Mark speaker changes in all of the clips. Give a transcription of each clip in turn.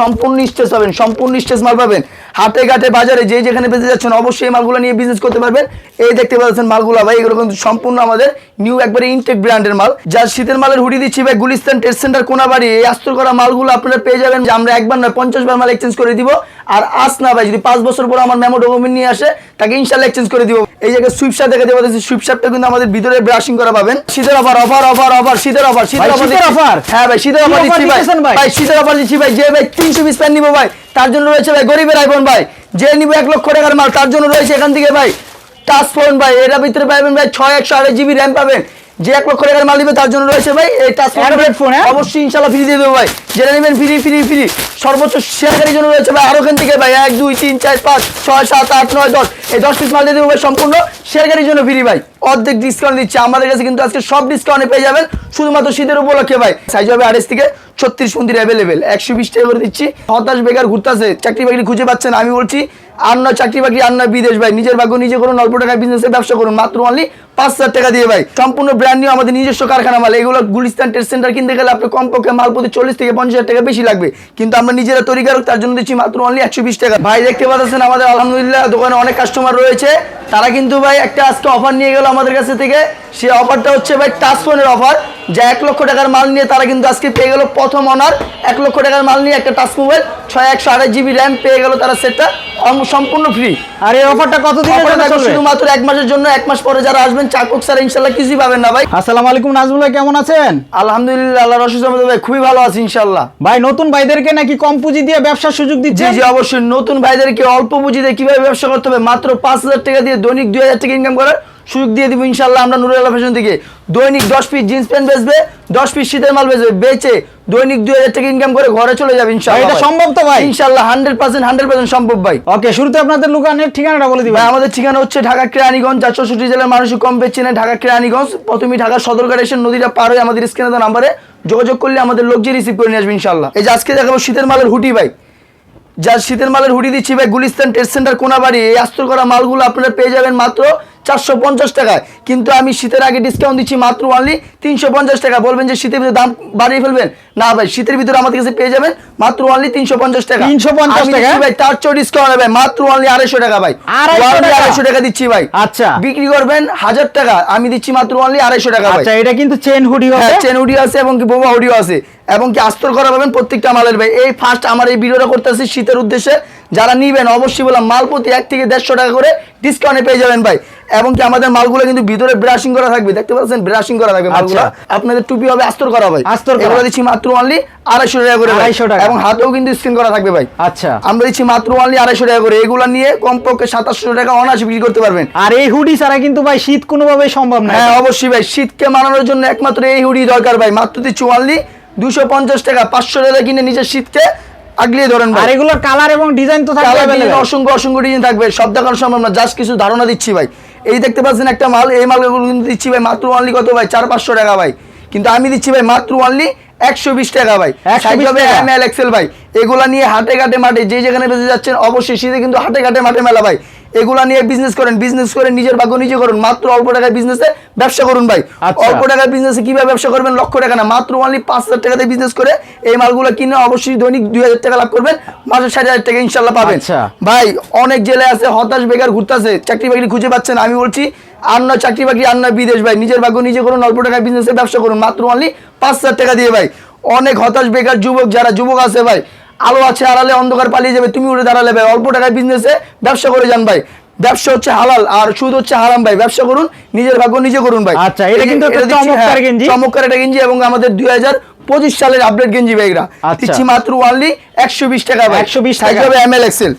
Speaker 1: সম্পূর্ণ স্টেজ পাবেন সম্পূর্ণ স্টেজ মাল পাবেন হাতে ঘাটে বাজারে যে যেখানে বেঁচে যাচ্ছেন অবশ্যই এই মালগুলো নিয়ে বিজনেস করতে পারবেন এই দেখতে পাচ্ছেন মালগুলো ভাই এগুলো কিন্তু সম্পূর্ণ আমাদের নিউ একবারে ইনটেক ব্র্যান্ডের মাল যার শীতের মালের হুডি দিচ্ছি ভাই গুলিস্তান টেস্ট সেন্টার কোনাবাড়ি এই আস্তর করা মালগুলো আপনারা পেয়ে যাবেন যে আমরা একবার না পঞ্চাশ বার মাল এক্সচেঞ্জ করে দিব আর আস না ভাই যদি পাঁচ বছর পর আমার মেমো ডকুমেন্ট নিয়ে আসে তাকে ইনশাল এক্সচেঞ্জ করে দিব এই জায়গায় সুইপশা দেখাতে পাচ্ছি সুইপসারটা কিন্তু আমাদের ভিতরে ব্রাশিং করা পাবেন শীতের অফার অফার অফার অফার শীতের অফার শীতের অফার হ্যাঁ ভাই শীতের অফার দিচ্ছি ভাই ভাই শীতের অফার দিচ্ছি ভাই যে ভাই তিনশো পিস প্যান্ট নিবো ভাই তার জন্য রয়েছে ভাই গরিবের আইফোন ভাই যে নিবো এক লক্ষ টাকার মাল তার জন্য রয়েছে এখান থেকে ভাই টাচ ফোন ভাই এটার ভিতরে পাবেন ভাই ছয় একশো আড়াই জিবি র্যাম পাবেন যে এক লক্ষ টাকার মাল নিবে তার জন্য রয়েছে ভাই এই টাচ অ্যান্ড্রয়েড ফোন হ্যাঁ অবশ্যই ইনশাআল্লাহ ফ্রি দিয়ে ভাই জেনে নেবেন ফ্রি ফ্রি ফ্রি সর্বোচ্চ শেয়ারকারীর জন্য রয়েছে ভাই আরো থেকে ভাই এক দুই তিন চার পাঁচ ছয় সাত আট নয় দশ এই দশ পিস মাল দিয়ে দেবো ভাই সম্পূর্ণ শেয়ারকারীর জন্য ফ্রি ভাই অর্ধেক ডিসকাউন্ট দিচ্ছে আমাদের কাছে কিন্তু আজকে সব ডিসকাউন্টে পেয়ে যাবেন শুধুমাত্র শীতের উপলক্ষে ভাই সাইজ হবে আড়াইশ থেকে ছত্রিশ মন্দির অ্যাভেলেবেল একশো বিশ টাকা করে দিচ্ছি হতাশ বেকার ঘুরতেছে চাকরি বাকরি খুঁজে পাচ্ছেন আমি বলছি আর নয় চাকরি বাকরি অন্য বিদেশ ভাই নিজের ভাগ্য নিজে করুন অল্প টাকায় বিজনেস ব্যবসা করুন মাত্র অনলি পাঁচ হাজার টাকা দিয়ে ভাই সম্পূর্ণ ব্র্যান্ড নিউ আমাদের নিজস্ব কারখানা মাল এগুলো গুলিস্তান টেস্ট সেন্টার কিনতে গেলে আপনার কমপক্ষে মাল প্রতি চল্লিশ থেকে পঞ্চাশ হাজার টাকা বেশি লাগবে কিন্তু আমরা নিজেরা তৈরি করুক তার জন্য দিচ্ছি মাত্র অনলি একশো বিশ টাকা ভাই দেখতে পাচ্ছেন আমাদের আলহামদুলিল্লাহ দোকানে অনেক কাস্টমার রয়েছে তারা কিন্তু ভাই একটা আজকে অফার নিয়ে গেল আমাদের কাছে থেকে সে অফারটা হচ্ছে ভাই টাস ফোনের অফার যা এক লক্ষ টাকার মাল নিয়ে তারা কিন্তু আজকে পেয়ে গেল প্রথম অনার এক লক্ষ টাকার মাল নিয়ে একটা টাচ মোবাইল ছয় একশো জিবি র্যাম পেয়ে গেল তারা সেটটা সম্পূর্ণ ফ্রি আর এই অফারটা কত দিন শুধুমাত্র এক মাসের জন্য এক মাস পরে যারা আসবেন চাকুক স্যার ইনশাল্লাহ কিছুই পাবেন না ভাই আলাইকুম নাজমুল ভাই কেমন আছেন আলহামদুলিল্লাহ আল্লাহ রসুল ভাই খুবই ভালো আছে ইনশাল্লাহ ভাই নতুন ভাইদেরকে নাকি কম পুঁজি দিয়ে ব্যবসার সুযোগ দিচ্ছে জি অবশ্যই নতুন ভাইদেরকে অল্প দিয়ে কিভাবে ব্যবসা করতে হবে মাত্র পাঁচ হাজার টাকা দিয়ে দৈনিক দুই হাজার টাকা ইনকাম করার সুযোগ দিয়ে দিব ইনশাল্লাহ আমরা নুরুল আল্লাহ ফ্যাশন থেকে দৈনিক দশ পিস জিন্স প্যান্ট বেচবে দশ পিস শীতের মাল বেচবে বেচে দৈনিক দুই হাজার টাকা ইনকাম করে ঘরে চলে যাবে ইনশাল্লাহ সম্ভব তো ভাই ইনশাল্লাহ হান্ড্রেড পার্সেন্ট হান্ড্রেড পার্সেন্ট সম্ভব ভাই ওকে শুরুতে আপনাদের দোকানের ঠিকানাটা বলে দিব আমাদের ঠিকানা হচ্ছে ঢাকা কেরানীগঞ্জ চারশোষট্টি জেলার মানুষ কম পেয়েছে না ঢাকা কেরানীগঞ্জ প্রথমে ঢাকা সদরঘাট এসে নদীটা পার হয়ে আমাদের স্ক্রিনে নাম্বারে যোগাযোগ করলে আমাদের লোক যে রিসিভ করে নিয়ে আসবে ইনশাল্লাহ এই যে আজকে দেখাবো শীতের মালের হুটি ভাই যা শীতের মালের হুটি দিচ্ছি ভাই গুলিস্তান টেস্ট সেন্টার কোনাবাড়ি এই আস্তর করা মালগুলো আপনারা পেয়ে যাবেন মাত্র চারশো পঞ্চাশ টাকায় কিন্তু আমি শীতের আগে ডিসকাউন্ট দিচ্ছি মাত্র অনলি তিনশো পঞ্চাশ টাকা বলবেন যে শীতের ভিতরে দাম বাড়িয়ে ফেলবেন না ভাই শীতের ভিতরে আমাদের কাছে পেয়ে যাবেন মাত্র অনলি তিনশো পঞ্চাশ টাকা তিনশো পঞ্চাশ টাকা ভাই তার চেয়ে ডিসকাউন্ট হবে মাত্র অনলি আড়াইশো টাকা ভাই আড়াইশো টাকা দিচ্ছি ভাই আচ্ছা বিক্রি করবেন হাজার টাকা আমি দিচ্ছি মাত্র অনলি আড়াইশো টাকা আচ্ছা এটা কিন্তু চেন হুডি হ্যাঁ, হবে চেন হুডি আছে এবং কি বোমা হুডিও আছে এবং কি আস্তর করা পাবেন প্রত্যেকটা মালের ভাই এই ফার্স্ট আমার এই ভিডিওটা করতে করতেছি শীতের উদ্দেশ্যে যারা নিবেন অবশ্যই বললাম মালপতি এক থেকে দেড়শো টাকা করে ডিসকাউন্টে পেয়ে যাবেন ভাই এবং কি আমাদের মালগুলো কিন্তু ভিতরে ব্রাশিং করা থাকবে দেখতে পাচ্ছেন ব্রাশিং করা থাকবে আচ্ছা। মালগুলো আপনাদের টুপি হবে আস্তর করা ভাই আস্তর এগুলো দিচ্ছি মাত্র অনলি আড়াইশো টাকা করে আড়াইশো টাকা এবং হাতেও কিন্তু স্ক্রিন করা থাকবে ভাই আচ্ছা আমরা দিচ্ছি মাত্র অনলি আড়াইশো টাকা করে এগুলো নিয়ে কমপক্ষে সাতাশশো টাকা অনায়াসে বিক্রি করতে পারবেন আর এই হুডি ছাড়া কিন্তু ভাই শীত কোনোভাবে সম্ভব না হ্যাঁ অবশ্যই ভাই শীতকে মানানোর জন্য একমাত্র এই হুডি দরকার ভাই মাত্র দিচ্ছি অনলি দুশো পঞ্চাশ টাকা পাঁচশো টাকা কিনে নিজের শীতকে অসংখ্য অসংখ্য ডিজাইন থাকবে সব দেখানো সম্ভব না জাস্ট কিছু ধারণা দিচ্ছি ভাই এই দেখতে পাচ্ছেন একটা মাল এই মালগুলো কিন্তু দিচ্ছি ভাই মাত্র অনলি কত ভাই চার পাঁচশো টাকা ভাই কিন্তু আমি দিচ্ছি ভাই মাত্র অনলি একশো বিশ টাকা ভাই এল এক্সেল ভাই এগুলা নিয়ে হাটে ঘাটে মাঠে যে যেখানে বেঁচে যাচ্ছেন অবশ্যই শীতে কিন্তু হাটে ঘাটে মাঠে মেলা ভাই এগুলা নিয়ে বিজনেস করেন বিজনেস করে নিজের ভাগ্য নিজে করুন মাত্র অল্প টাকায় বিজনেসে ব্যবসা করুন ভাই আচ্ছা। অল্প টাকায় বিজনেসে কিভাবে ব্যবসা করবেন লক্ষ টাকা না মাত্র অনলি পাঁচ হাজার টাকাতে বিজনেস করে এই মালগুলো কিনে অবশ্যই দৈনিক দুই হাজার টাকা লাভ করবেন মাসে ষাট হাজার টাকা ইনশাল্লাহ পাবেন আচ্ছা। ভাই অনেক জেলে আছে হতাশ বেকার ঘুরতেছে চাকরি বাকরি খুঁজে পাচ্ছেন আমি বলছি আর চাকরি বাকরি আর বিদেশ ভাই নিজের ভাগ্য নিজে করুন অল্প টাকায় বিজনেসে ব্যবসা করুন মাত্র অনলি পাঁচ হাজার টাকা দিয়ে ভাই অনেক হতাশ বেকার যুবক যারা যুবক আছে ভাই আলো আছে আড়ালে অন্ধকার পালিয়ে যাবে তুমি উঠে দাঁড়ালে ভাই অল্প টাকায় বিজনেসে ব্যবসা করে যান ভাই ব্যবসা হচ্ছে হালাল আর সুদ হচ্ছে হারাম ভাই ব্যবসা করুন নিজের ভাগ্য নিজে করুন ভাই আচ্ছা এটা কিন্তু চমৎকার হ্যাঁ, গেঞ্জি গেঞ্জি এবং আমাদের দুই হাজার পঁচিশ সালের আপডেট গেঞ্জি ভাইরা আচ্ছা। দিচ্ছি মাত্র ওয়ানলি একশো বিশ টাকা একশো বিশ টাকা এম এল এক্সেল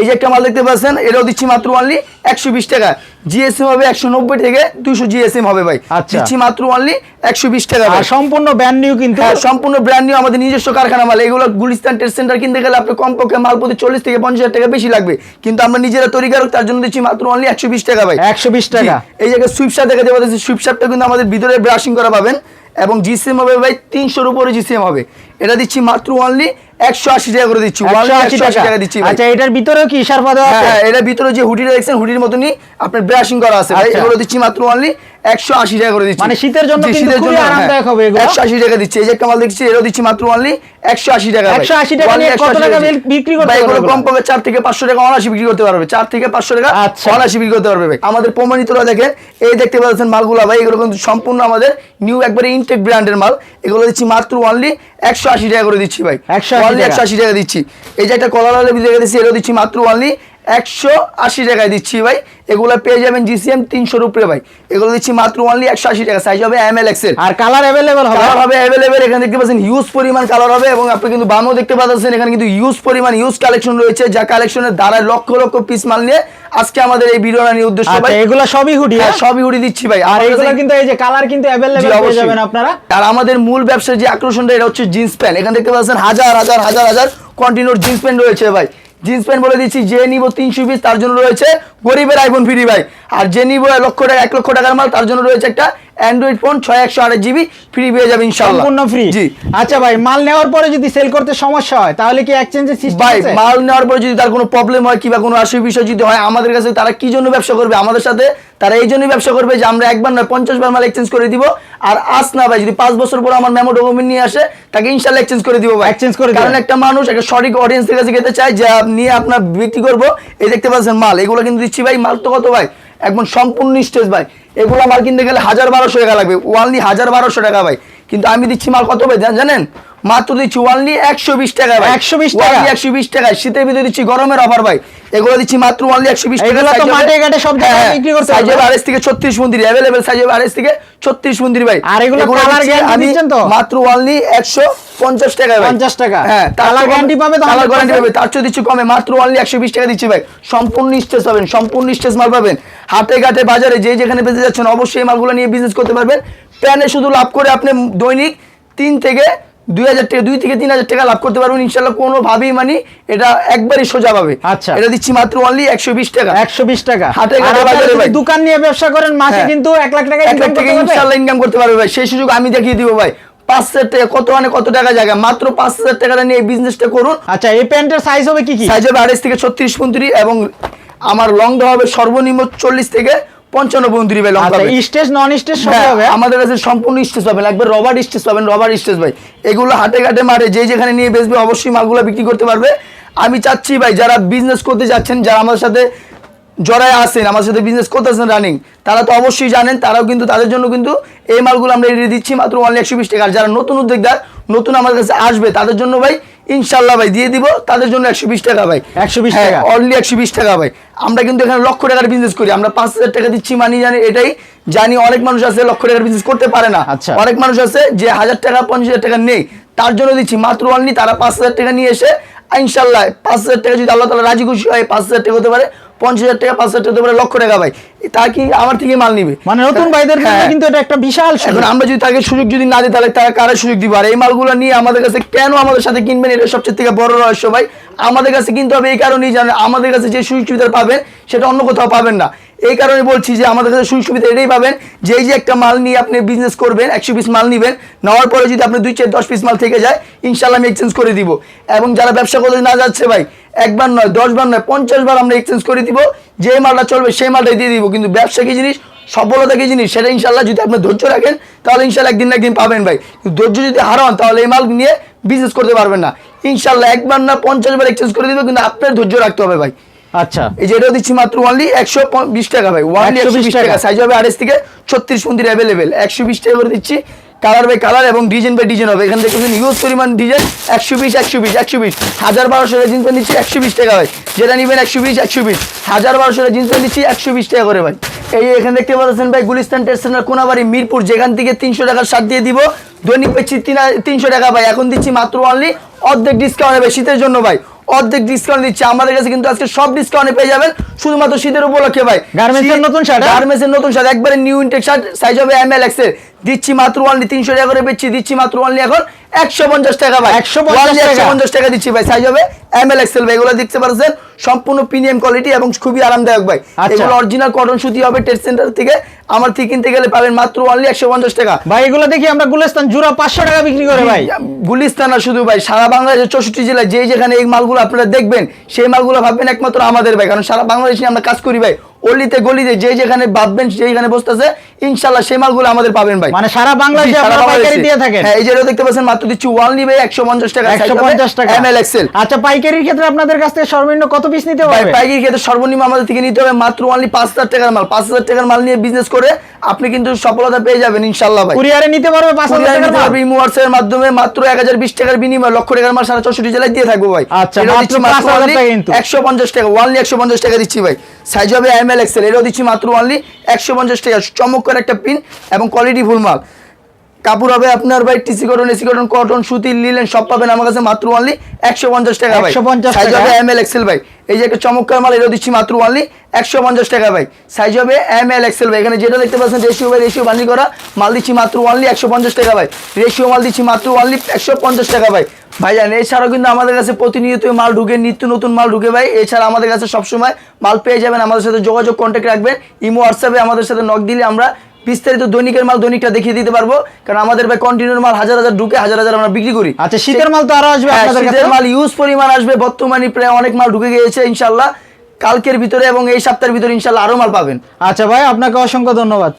Speaker 1: এই যে একটা মাল দেখতে পাচ্ছেন এটাও দিচ্ছি মাত্র অনলি একশো বিশ টাকা জিএসএম হবে একশো নব্বই থেকে দুইশো জিএসএম হবে ভাই আচ্ছা। দিচ্ছি মাত্র অনলি একশো বিশ টাকা সম্পূর্ণ ব্র্যান্ড নিউ কিন্তু হ্যাঁ, সম্পূর্ণ ব্র্যান্ড নিউ আমাদের নিজস্ব কারখানা মাল এগুলো গুলিস্তান ট্রেড সেন্টার কিনতে গেলে আপনার কমপক্ষে মাল প্রতি চল্লিশ থেকে পঞ্চাশ টাকা বেশি লাগবে কিন্তু আমরা নিজেরা তৈরি কারক তার জন্য দিচ্ছি মাত্র অনলি একশো বিশ টাকা ভাই একশো বিশ টাকা এই জায়গায় সুইপসার দেখা যাবে সুইপসারটা কিন্তু আমাদের ভিতরে ব্রাশিং করা পাবেন এবং জিসিএম হবে ভাই তিনশোর উপরে জিসিএম হবে এটা দিচ্ছি মাত্র অনলি একশো আশি টাকা করে দিচ্ছি 180 টাকা দিচ্ছি আচ্ছা এটার ভিতরেও কি ইশারফা দেওয়া আছে হ্যাঁ, হ্যাঁ, এটার ভিতরে যে হুডি দেখছেন হুডির মতনই আপনার ব্রাশিং করা আছে ভাই আচ্ছা। এগুলো দিচ্ছি মাত্র অনলি একশো আশি টাকা করে দিচ্ছি মানে শীতের জন্য শীতের জন্য হ্যাঁ। আরামদায়ক হবে একশো আশি টাকা দিচ্ছি এই যে এরও দিচ্ছি মাত্র অনলি একশো আশি টাকা একশো আশি টাকা বিক্রি করতে পারবে কম পাবে চার থেকে পাঁচশো টাকা অনাশি বিক্রি করতে পারবে চার থেকে পাঁচশো টাকা আচ্ছা। অনাশি বিক্রি করতে পারবে আমাদের প্রমাণিতরা দেখে এই দেখতে পাচ্ছেন মালগুলো ভাই এগুলো কিন্তু সম্পূর্ণ আমাদের নিউ একবারে ইনটেক ব্র্যান্ডের মাল এগুলো দিচ্ছি মাত্র অনলি একশো আশি টাকা করে দিচ্ছি ভাই অনলি একশো আশি টাকা দিচ্ছি এই যে একটা কলার আলু দিচ্ছি এরও দিচ্ছি মাত্র অনলি একশো আশি টাকায় দিচ্ছি ভাই এগুলো পেয়ে যাবেন জিসিএম তিনশো উপরে ভাই এগুলো দিচ্ছি মাত্র অনলি একশো আশি টাকা সাইজ হবে এম এল এক্সেল আর কালার অ্যাভেলেবেল হবে কালার হবে অ্যাভেলেবেল এখানে দেখতে পাচ্ছেন ইউজ পরিমাণ কালার হবে এবং আপনি কিন্তু বামও দেখতে পাচ্ছেন এখানে কিন্তু ইউজ পরিমাণ ইউজ কালেকশন রয়েছে যা কালেকশনের দ্বারা লক্ষ লক্ষ পিস মাল নিয়ে আজকে আমাদের এই ভিডিও নিয়ে উদ্দেশ্য আচ্ছা, ভাই এগুলো সবই হুডি হ্যাঁ, হ্যাঁ? সবই হুডি দিচ্ছি ভাই আর এগুলো কিন্তু এই যে কালার কিন্তু अवेलेबल হয়ে যাবেন আপনারা আর আমাদের মূল ব্যবসার যে আকর্ষণটা এটা হচ্ছে জিন্স প্যান্ট এখানে দেখতে পাচ্ছেন হাজার হাজার হাজার হাজার কন্টিনিউর জিন্স প্যান্ট রয়েছে ভাই জিন্স প্যান্ট বলে দিচ্ছি যে নিব তিনশো পিস তার জন্য রয়েছে গরিবের আইফোন ফ্রি ভাই আর যে নিব এক লক্ষ টাকা এক লক্ষ টাকার মাল তার জন্য রয়েছে একটা অ্যান্ড্রয়েড ফোন ছয় একশো আড়াই জিবি ফ্রি পেয়ে যাবে সম্পূর্ণ ফ্রি জি আচ্ছা ভাই মাল নেওয়ার পরে যদি সেল করতে সমস্যা হয় তাহলে কি এক্সচেঞ্জের সিস্টেম ভাই মাল নেওয়ার পরে যদি তার কোনো প্রবলেম হয় কিংবা কোনো আসল বিষয় যদি হয় আমাদের কাছে তারা কি জন্য ব্যবসা করবে আমাদের সাথে তারা এই জন্যই ব্যবসা করবে যে আমরা একবার নয় পঞ্চাশ বার মাল এক্সচেঞ্জ করে দিব আর আস না ভাই যদি পাঁচ বছর পর আমার মেমো ডকুমেন্ট নিয়ে আসে তাকে ইনশাল্লাহ এক্সচেঞ্জ করে দিব ভাই এক্সচেঞ্জ করে কারণ একটা মানুষ একটা সঠিক অডিয়েন্সের কাছে যেতে চায় যা নিয়ে আপনার বিক্রি করবো এই দেখতে পাচ্ছেন মাল এগুলো কিন্তু দিচ্ছি ভাই মাল তো কত ভাই একদম সম্পূর্ণ স্টেজ ভাই এগুলো মাল কিনতে গেলে হাজার বারোশো টাকা লাগবে ওয়ালনি হাজার বারোশো টাকা ভাই কিন্তু আমি দিচ্ছি মাল কত ভাই জানেন মাত্র দিচ্ছি অনলি একশো বিশ টাকা একশো বিশ টাকা একশো বিশ টাকা শীতের ভিতরে দিচ্ছি গরমের অফার ভাই এগুলো দিচ্ছি মাত্র অনলি একশো বিশ টাকা তো মাঠে ঘাটে সব জায়গায় হ্যাঁ, হ্যাঁ। বিক্রি করতে থেকে ছত্রিশ মন্দির অ্যাভেলেবেল সাইজ হবে থেকে ছত্রিশ মন্দির ভাই আর এগুলো কালার গ্যারান্টি দিচ্ছেন তো মাত্র অনলি 150 টাকা টাকা হ্যাঁ কালার গ্যারান্টি পাবে তো কালার গ্যারান্টি পাবে তার চেয়ে দিচ্ছি কমে মাত্র অনলি বিশ টাকা দিচ্ছি ভাই সম্পূর্ণ স্টেজ পাবেন সম্পূর্ণ স্টেজ মাল পাবেন হাতে ঘাটে বাজারে যে যেখানে বেঁচে যাচ্ছেন অবশ্যই মালগুলো নিয়ে বিজনেস করতে পারবেন প্যানে শুধু লাভ করে আপনি দৈনিক তিন থেকে দুই হাজার টাকা দুই থেকে তিন হাজার টাকা লাভ করতে পারবেন ইনশাল্লাহ কোনোভাবেই মানে এটা একবারই সোজা পাবে আচ্ছা এটা দিচ্ছি মাত্র অনলি একশো বিশ টাকা একশো বিশ টাকা হাতে দোকান নিয়ে ব্যবসা করেন মাসে হ্যাঁ। কিন্তু এক লাখ টাকা এক লাখ টাকা ইনশাল্লাহ ইনকাম করতে পারবে ভাই সেই সুযোগ আমি দেখিয়ে দিব ভাই পাঁচ হাজার টাকা কত মানে কত টাকা জায়গা মাত্র পাঁচ হাজার টাকাটা নিয়ে এই বিজনেসটা করুন আচ্ছা এই প্যান্টের সাইজ হবে কি কি সাইজ হবে আড়াইশ থেকে ছত্রিশ পঁয়ত্রিশ এবং আমার লং হবে সর্বনিম্ন চল্লিশ থেকে পঞ্চান্ন আচ্ছা, স্টেজ নন স্টেজ হ্যাঁ, হবে আমাদের কাছে সম্পূর্ণ স্টেজ একবার রবার স্টেজ পাবেন রবার ভাই এগুলো মারে যেখানে নিয়ে অবশ্যই মালগুলো বিক্রি করতে পারবে আমি চাচ্ছি ভাই যারা বিজনেস করতে যাচ্ছেন যারা আমার সাথে জড়ায় আসেন আমার সাথে বিজনেস করতেছেন রানিং তারা তো অবশ্যই জানেন তারাও কিন্তু তাদের জন্য কিন্তু এই মালগুলো আমরা এড়িয়ে দিচ্ছি মাত্র একশো বিশ টাকা যারা নতুন উদ্যোগদার নতুন আমার কাছে আসবে তাদের জন্য ভাই ইনশাল্লাহ ভাই দিয়ে দিব তাদের জন্য একশো বিশ টাকা ভাই একশো বিশ হ্যাঁ, টাকা অনলি একশো বিশ টাকা ভাই আমরা কিন্তু এখানে লক্ষ টাকার বিজনেস করি আমরা পাঁচ হাজার টাকা দিচ্ছি মানি জানি এটাই জানি অনেক মানুষ আছে লক্ষ টাকার বিজনেস করতে পারে না আচ্ছা অনেক মানুষ আছে যে হাজার টাকা পঞ্চাশ হাজার টাকা নেই তার জন্য দিচ্ছি মাত্র অনলি তারা পাঁচ হাজার টাকা নিয়ে এসে ইনশাল্লাহ পাঁচ হাজার টাকা যদি আল্লাহ তালা রাজি খুশি হয় পাঁচ হাজার টাকা হতে পারে পঞ্চাশ হাজার টাকা পাঁচ হাজার টাকা তার কি আমার থেকে মাল মানে নতুন হ্যাঁ, ভাইদের হ্যাঁ। কিন্তু এটা একটা বিশাল আমরা যদি তাকে সুযোগ যদি না দিই তাহলে সুযোগ আর এই মালগুলো নিয়ে আমাদের কাছে কেন আমাদের সাথে রহস্য ভাই আমাদের কাছে কিনতে হবে এই কারণে আমাদের কাছে যে সুযোগ সুবিধা পাবেন সেটা অন্য কোথাও পাবেন না এই কারণে বলছি যে আমাদের কাছে সুযোগ সুবিধা এটাই পাবেন যে যে একটা মাল নিয়ে আপনি বিজনেস করবেন একশো পিস মাল নেবেন নেওয়ার পরে যদি আপনি দুই চার দশ পিস মাল থেকে যায় ইনশাল্লাহ আমি এক্সচেঞ্জ করে দিব এবং যারা ব্যবসা করতে না যাচ্ছে ভাই একবার নয় দশবার নয় পঞ্চাশ বার আমরা এক্সচেঞ্জ করে দিব যে মালটা চলবে সেই মালটাই দিয়ে দিব কিন্তু ব্যবসা কি জিনিস সফলতা কি জিনিস সেটা ইনশাল্লাহ যদি আপনি ধৈর্য রাখেন তাহলে ইনশাল্লাহ একদিন একদিন পাবেন ভাই ধৈর্য যদি হারান তাহলে এই মাল নিয়ে বিজনেস করতে পারবেন না ইনশাল্লাহ একবার না পঞ্চাশ বার এক্সচেঞ্জ করে দিব কিন্তু আপনার ধৈর্য রাখতে হবে ভাই আচ্ছা এই যে দিচ্ছি মাত্র অনলি একশো বিশ টাকা ভাই ওয়ানলি একশো বিশ টাকা সাইজ হবে আড়াইশ থেকে ছত্রিশ পন্থীর অ্যাভেলেবেল একশো বিশ টাকা করে দিচ্ছি কালার বাই কালার এবং ডিজাইন বাই ডিজাইন হবে এখান থেকে ইউজ পরিমাণ ডিজাইন একশো বিশ একশো বিশ একশো বিশ হাজার বারোশো জিন্স প্যান্ট দিচ্ছি একশো বিশ টাকা ভাই যেটা নেবেন একশো বিশ একশো বিশ হাজার বারোশো জিন্স প্যান্ট দিচ্ছি একশো বিশ টাকা করে ভাই এই এখানে দেখতে পাচ্ছেন ভাই গুলিস্তান টেস্টেশনের কোনাবাড়ি মিরপুর যেখান থেকে তিনশো টাকার সার দিয়ে দিব দৈনিক তিন তিনশো টাকা ভাই এখন দিচ্ছি মাত্র অনলি অর্ধেক ডিসকাউন্ট হবে শীতের জন্য ভাই অর্ধেক ডিসকাউন্ট দিচ্ছি আমাদের কাছে কিন্তু আজকে সব ডিসকাউন্টে পেয়ে যাবেন শুধুমাত্র শীতের উপলক্ষে ভাই গার্মেন্টসের নতুন শার্ট গার্মেন্টসের হ্যাঁ? নতুন শার্ট একবারে নিউ ইনটেক শার্ট সাইজ হবে এম এল এক্স এর দিচ্ছি মাত্র অনলি তিনশো টাকা করে বেচছি দিচ্ছি মাত্র অনলি এখন একশো পঞ্চাশ টাকা ভাই একশো পঞ্চাশ টাকা দিচ্ছি ভাই সাইজ হবে এম এল এক্সেল ভাই এগুলো দেখতে পারছেন সম্পূর্ণ প্রিমিয়াম কোয়ালিটি এবং খুবই আরামদায়ক ভাই আচ্ছা। এগুলো অরিজিনাল কটন সুতি হবে টেস্ট সেন্টার থেকে আমার থেকে কিনতে গেলে পাবেন মাত্র অনলি একশো পঞ্চাশ টাকা ভাই এগুলো দেখি আমরা গুলিস্তান জুড়া পাঁচশো টাকা বিক্রি করে ভাই গুলিস্তান আর শুধু ভাই সারা বাংলাদেশের চৌষট্টি জেলায় যে যেখানে এই মালগুলো আপনারা দেখবেন সেই মালগুলো ভাববেন একমাত্র আমাদের ভাই কারণ সারা বাংলাদেশে আমরা কাজ করি ভাই অলিতে গলিতে যে যেখানে বাঁধবেন যেখানে বসতেছে ইনশাল্লাহ সেই মালগুলো আমাদের পাবেন ভাই মানে সারা বাংলাদেশে আপনারা পাইকারি দিয়ে থাকেন হ্যাঁ এই যে দেখতে পাচ্ছেন মাত্র দিচ্ছি ওয়াল নিবে 150 টাকা 150 টাকা এমএল এক্সেল আচ্ছা পাইকারির ক্ষেত্রে আপনাদের কাছ থেকে সর্বনিম্ন কত পিস নিতে হবে পাইকারির ক্ষেত্রে সর্বনিম্ন আমাদের থেকে নিতে হবে মাত্র অনলি 5000 টাকার মাল 5000 টাকার মাল নিয়ে বিজনেস করে আপনি কিন্তু সফলতা পেয়ে যাবেন ইনশাআল্লাহ ভাই কুরিয়ারে নিতে পারবে 5000 টাকার মাল ইমো হোয়াটসঅ্যাপের মাধ্যমে মাত্র 1020 টাকার বিনিময়ে লক্ষ টাকার মাল সারা 64 জেলায় দিয়ে থাকবো ভাই আচ্ছা মাত্র 5000 টাকা কিন্তু 150 টাকা ওয়ানলি 150 টাকা দিচ্ছি ভাই সাইজ হবে এমএল এল এক্সেল এরও দিচ্ছি মাত্র অনলি একশো পঞ্চাশ টাকা চমক করে একটা পিন এবং কোয়ালিটি ফুল মাল কাপড় হবে আপনার ভাই TC cotton AC cotton cotton সুতি লিলেন সব পাবেন আমার কাছে মাত্র অনলি একশো পঞ্চাশ টাকা ভাই সাইজ হবে এম এল এক্সেল ভাই এই যে একটা চমৎকার মাল এটা দিচ্ছি মাত্র অনলি একশো পঞ্চাশ টাকা ভাই সাইজ হবে এম এল এক্সেল ভাই এখানে যেটা দেখতে পাচ্ছেন রেশিও ভাই রেশিও বানি করা মাল দিচ্ছি মাত্র অনলি একশো পঞ্চাশ টাকা ভাই রেশিও মাল দিচ্ছি মাত্র অনলি একশো পঞ্চাশ টাকা ভাই জান এছাড়াও কিন্তু আমাদের কাছে প্রতিনিয়ত মাল ঢুকে নিত্য নতুন মাল ঢুকে ভাই এছাড়া আমাদের কাছে সবসময় মাল পেয়ে যাবেন আমাদের সাথে যোগাযোগ কন্ট্যাক্ট রাখবেন ইমো হোয়াটসঅ্যাপে আমাদের সাথে নক দিলে আমরা বিস্তারিত দৈনিকের মাল দৈনিকটা দেখিয়ে দিতে পারবো কারণ আমাদের ভাই কন্টিনিউর মাল হাজার হাজার ঢুকে হাজার হাজার আমরা বিক্রি করি আচ্ছা শীতের মাল তো আরো আসবে হ্যাঁ, শীতের মাল ইউজ পরিমাণ আসবে বর্তমানে প্রায় অনেক মাল ঢুকে গিয়েছে ইনশাল্লাহ কালকের ভিতরে এবং এই সপ্তাহের ভিতরে ইনশাল্লাহ আরো মাল পাবেন আচ্ছা ভাই আপনাকে অসংখ্য ধন্যবাদ